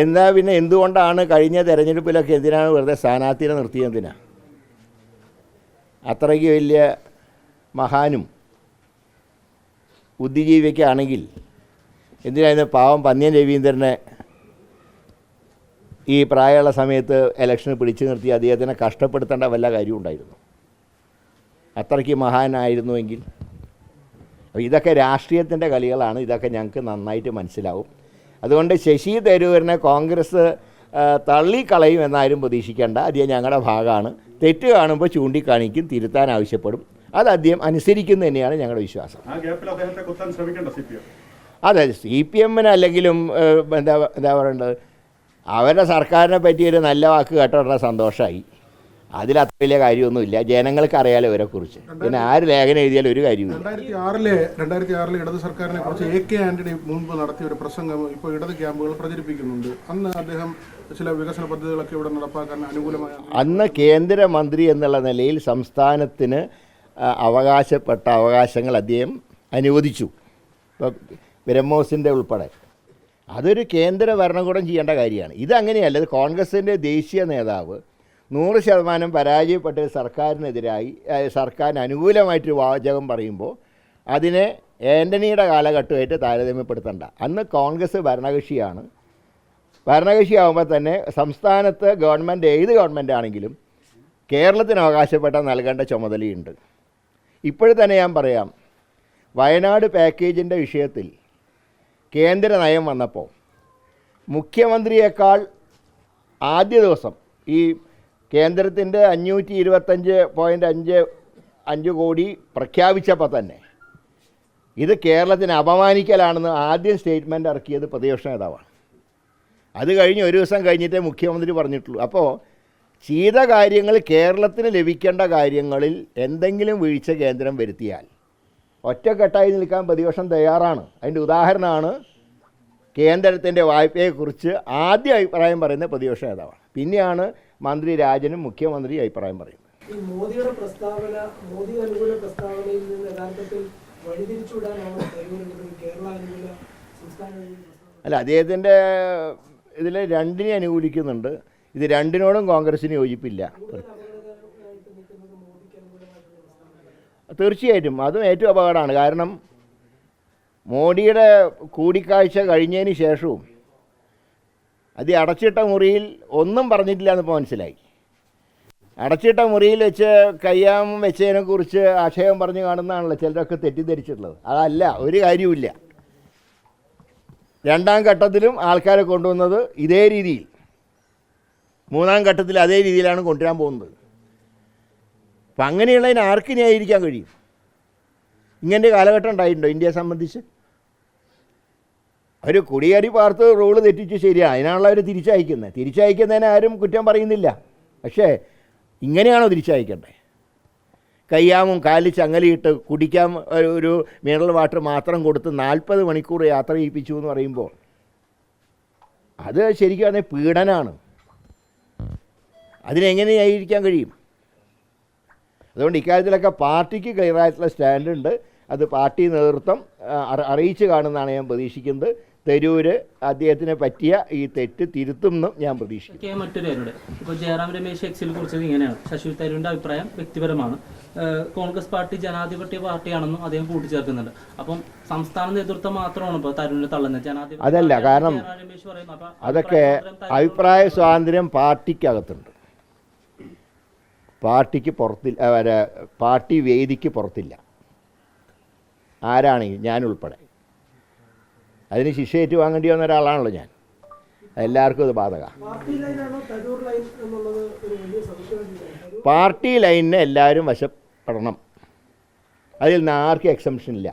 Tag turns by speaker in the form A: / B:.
A: എന്താ പിന്നെ എന്തുകൊണ്ടാണ് കഴിഞ്ഞ തെരഞ്ഞെടുപ്പിലൊക്കെ എന്തിനാണ് വെറുതെ സ്ഥാനാർത്ഥിനെ നിർത്തിയതിനാ അത്രയ്ക്ക് വലിയ മഹാനും ബുദ്ധിജീവിയൊക്കെ ആണെങ്കിൽ എന്തിനായിരുന്നു പാവം പന്നിയൻ രവീന്ദ്രനെ ഈ പ്രായമുള്ള സമയത്ത് ഇലക്ഷന് പിടിച്ചു നിർത്തി അദ്ദേഹത്തിനെ കഷ്ടപ്പെടുത്തേണ്ട വല്ല കാര്യവും ഉണ്ടായിരുന്നു? അത്രയ്ക്ക് മഹാനായിരുന്നുവെങ്കിൽ. ഇതൊക്കെ രാഷ്ട്രീയത്തിന്റെ കളികളാണ്. ഇതൊക്കെ ഞങ്ങൾക്ക് നന്നായിട്ട് മനസ്സിലാവും. അതുകൊണ്ട് ശശി തരൂരിനെ കോൺഗ്രസ് ആ, തള്ളിക്കളയും എന്നാരും പ്രതീക്ഷിക്കേണ്ട. അദ്ദേഹം ഞങ്ങളുടെ ഭാഗമാണ്. തെറ്റ് കാണുമ്പോൾ ചൂണ്ടിക്കാണിക്കും തിരുത്താൻ ആവശ്യപ്പെടും. അത് അദ്ദേഹം അനുസരിക്കുന്നു തന്നെയാണ് ഞങ്ങളുടെ വിശ്വാസം. അതെ സി പി എമ്മിന് അല്ലെങ്കിലും എന്താ എന്താ പറയേണ്ടത്? അവരുടെ സർക്കാരിനെ പറ്റിയൊരു നല്ല വാക്ക് കേട്ടോടെ സന്തോഷമായി അതിലത്ര വലിയ കാര്യമൊന്നുമില്ല. ജനങ്ങൾക്ക് അറിയാലോ ഇവരെക്കുറിച്ച്. പിന്നെ ആര് ലേഖനം എഴുതിയാലും ഒരു കാര്യമില്ല
B: രണ്ടായിരത്തി ആറിലെ രണ്ടായിരത്തി ആറിലെ ഇടത് സർക്കാരിനെ കുറിച്ച് എ കെ ആന്റണി മുൻപ് നടത്തിയ ഒരു പ്രസംഗം ഇപ്പോൾ ഇടത് ക്യാമ്പുകൾ പ്രചരിപ്പിക്കുന്നുണ്ട്. അന്ന് അദ്ദേഹം ചില വികസന പദ്ധതികളൊക്കെ ഇവിടെ നടപ്പാക്കാൻ അനുകൂലമായ
A: അന്ന് കേന്ദ്രമന്ത്രി എന്നുള്ള നിലയിൽ സംസ്ഥാനത്തിന് അവകാശപ്പെട്ട അവകാശങ്ങൾ അദ്ദേഹം അനുവദിച്ചു. ഇപ്പം ബ്രഹ്മോസിന്റെ ഉൾപ്പെടെ. അതൊരു കേന്ദ്ര ഭരണകൂടം ചെയ്യേണ്ട കാര്യമാണ്. ഇതങ്ങനെയല്ല. ഇത് കോൺഗ്രസിന്റെ ദേശീയ നേതാവ് നൂറ് ശതമാനം പരാജയപ്പെട്ട സർക്കാരിനെതിരായി സർക്കാരിന് അനുകൂലമായിട്ടൊരു വാചകം പറയുമ്പോൾ അതിനെ ആന്റണിയുടെ കാലഘട്ടമായിട്ട് താരതമ്യപ്പെടുത്തണ്ട. അന്ന് കോൺഗ്രസ് ഭരണകക്ഷിയാണ്. ഭരണകക്ഷിയാകുമ്പോൾ തന്നെ സംസ്ഥാനത്ത് ഗവൺമെന്റ് ഏത് ഗവൺമെന്റ് ആണെങ്കിലും കേരളത്തിന് അവകാശപ്പെട്ട നൽകേണ്ട ചുമതലയുണ്ട്. ഇപ്പോഴും തന്നെ ഞാൻ പറയാം വയനാട് പാക്കേജിന്റെ വിഷയത്തിൽ കേന്ദ്ര നയം വന്നപ്പോൾ മുഖ്യമന്ത്രിയേക്കാൾ ആദ്യ ദിവസം ഈ കേന്ദ്രത്തിന്റെ അഞ്ഞൂറ്റി ഇരുപത്തഞ്ച് പോയിന്റ് അഞ്ച് അഞ്ച് കോടി പ്രഖ്യാപിച്ചപ്പോൾ തന്നെ ഇത് കേരളത്തിന് അപമാനിക്കലാണെന്ന് ആദ്യം സ്റ്റേറ്റ്മെന്റ് ഇറക്കിയത് പ്രതിപക്ഷ നേതാവാണ്. അത് കഴിഞ്ഞ് ഒരു ദിവസം കഴിഞ്ഞിട്ടേ മുഖ്യമന്ത്രി പറഞ്ഞിട്ടുള്ളൂ. അപ്പോൾ ചെയ്ത കാര്യങ്ങൾ കേരളത്തിന് ലഭിക്കേണ്ട കാര്യങ്ങളിൽ എന്തെങ്കിലും വീഴ്ച കേന്ദ്രം വരുത്തിയാൽ ഒറ്റക്കെട്ടായി നിൽക്കാൻ പ്രതിപക്ഷം തയ്യാറാണ്. അതിന്റെ ഉദാഹരണമാണ് കേന്ദ്രത്തിന്റെ വായ്പയെക്കുറിച്ച് ആദ്യ അഭിപ്രായം പറയുന്ന പ്രതിപക്ഷ നേതാവാണ്. പിന്നെയാണ് മന്ത്രി രാജനും മുഖ്യമന്ത്രി അഭിപ്രായം പറയുന്നത്
C: ഈ മോദിയുടെ പ്രസ്താവന മോദി അനുകൂല പ്രസ്താവനയിൽ നിന്ന് യഥാർത്ഥത്തിൽ വഴിതിരിച്ചുവിടാനാണ് തരൂരിന്റെ കേരള അനുകൂല സംസ്ഥാന പ്രസ്താവന?
A: അല്ല അദ്ദേഹത്തിന്റെ ഇതിൽ രണ്ടിനെ അനുകൂലിക്കുന്നുണ്ട്. ഇത് രണ്ടിനോടും കോൺഗ്രസിന് യോജിപ്പില്ല. തീർച്ചയായിട്ടും. അതും ഏറ്റവും അപകടമാണ്. കാരണം മോഡിയുടെ കൂടിക്കാഴ്ച കഴിഞ്ഞതിന് ശേഷവും അത് അടച്ചിട്ട മുറിയിൽ ഒന്നും പറഞ്ഞിട്ടില്ല എന്നിപ്പോൾ മനസ്സിലായി. അടച്ചിട്ട മുറിയിൽ വെച്ച് കയ്യാം വെച്ചതിനെക്കുറിച്ച് ആക്ഷേപം പറഞ്ഞു കാണുന്നതാണല്ലോ ചിലരൊക്കെ തെറ്റിദ്ധരിച്ചിട്ടുള്ളത്. അതല്ല ഒരു കാര്യവുമില്ല. രണ്ടാം ഘട്ടത്തിലും ആൾക്കാരെ കൊണ്ടുവന്നത് ഇതേ രീതിയിൽ. മൂന്നാം ഘട്ടത്തിൽ അതേ രീതിയിലാണ് കൊണ്ടുവരാൻ പോകുന്നത്. അപ്പം അങ്ങനെയുള്ളതിന് ആർക്ക് ന്യായീകരിക്കാൻ കഴിയും? ഇങ്ങനെ കാലഘട്ടം ഉണ്ടായിട്ടുണ്ടോ ഇന്ത്യയെ സംബന്ധിച്ച്? ഒരു കുടിയേറി പാർത്ത് റോൾ തെറ്റിച്ച് ശരിയാണ് അതിനാണല്ലോ അവർ തിരിച്ചയക്കുന്നത് തിരിച്ചയക്കുന്നതിന് ആരും കുറ്റം പറയുന്നില്ല. പക്ഷേ ഇങ്ങനെയാണോ തിരിച്ചയക്കേണ്ടത് കയ്യാമും കാലിൽ ചങ്ങലയിട്ട് കുടിക്കാൻ ഒരു- മിനറൽ വാട്ടർ മാത്രം കൊടുത്ത് നാൽപ്പത് മണിക്കൂർ യാത്ര ചെയ്യിപ്പിച്ചു എന്ന് പറയുമ്പോൾ അത് ശരിക്കും പറഞ്ഞാൽ പീഡനമാണ് അതിനെങ്ങനെ ആയിരിക്കാൻ കഴിയും? അതുകൊണ്ട് ഇക്കാര്യത്തിലൊക്കെ പാർട്ടിക്ക് ക്ലിയറായിട്ടുള്ള സ്റ്റാൻഡുണ്ട്. അത് പാർട്ടി നേതൃത്വം അറിയിച്ച് കാണുന്നതാണ് ഞാൻ പ്രതീക്ഷിക്കുന്നത്. തരൂര് അദ്ദേഹത്തിന് പറ്റിയ ഈ തെറ്റ് തിരുത്തുമെന്നും ഞാൻ പ്രതീക്ഷിക്കുന്നു.
D: മറ്റൊരു പേരുടെ ഇപ്പോൾ ജയറാം രമേശ് എക്സിൽ കുറിച്ചത് ഇങ്ങനെയാണ്. ശശി തരൂരിന്റെ അഭിപ്രായം വ്യക്തിപരമാണ്. കോൺഗ്രസ് പാർട്ടി ജനാധിപത്യ പാർട്ടിയാണെന്നും അദ്ദേഹം കൂട്ടിച്ചേർക്കുന്നുണ്ട്. അപ്പം സംസ്ഥാന നേതൃത്വം മാത്രമാണ് ഇപ്പോൾ തരൂരിനെ തള്ളുന്നത്. ജനാധിപത്യ
A: അതല്ല, കാരണം അതൊക്കെ
D: അഭിപ്രായ സ്വാതന്ത്ര്യം
A: പാർട്ടിക്കകത്തുണ്ട്. പാർട്ടിക്ക് പുറത്തില്ല വരെ പാർട്ടി വേദിക്ക് പുറത്തില്ല. ആരാണെങ്കിൽ ഞാൻ അതിന് ശിക്ഷയേറ്റ് വാങ്ങേണ്ടി വന്ന ഒരാളാണല്ലോ ഞാൻ. എല്ലാവർക്കും അത് ബാധക. പാർട്ടി ലൈനിന് എല്ലാവരും വശപ്പെടണം. അതിൽ നിന്ന് ആർക്കും എക്സംഷൻ ഇല്ല.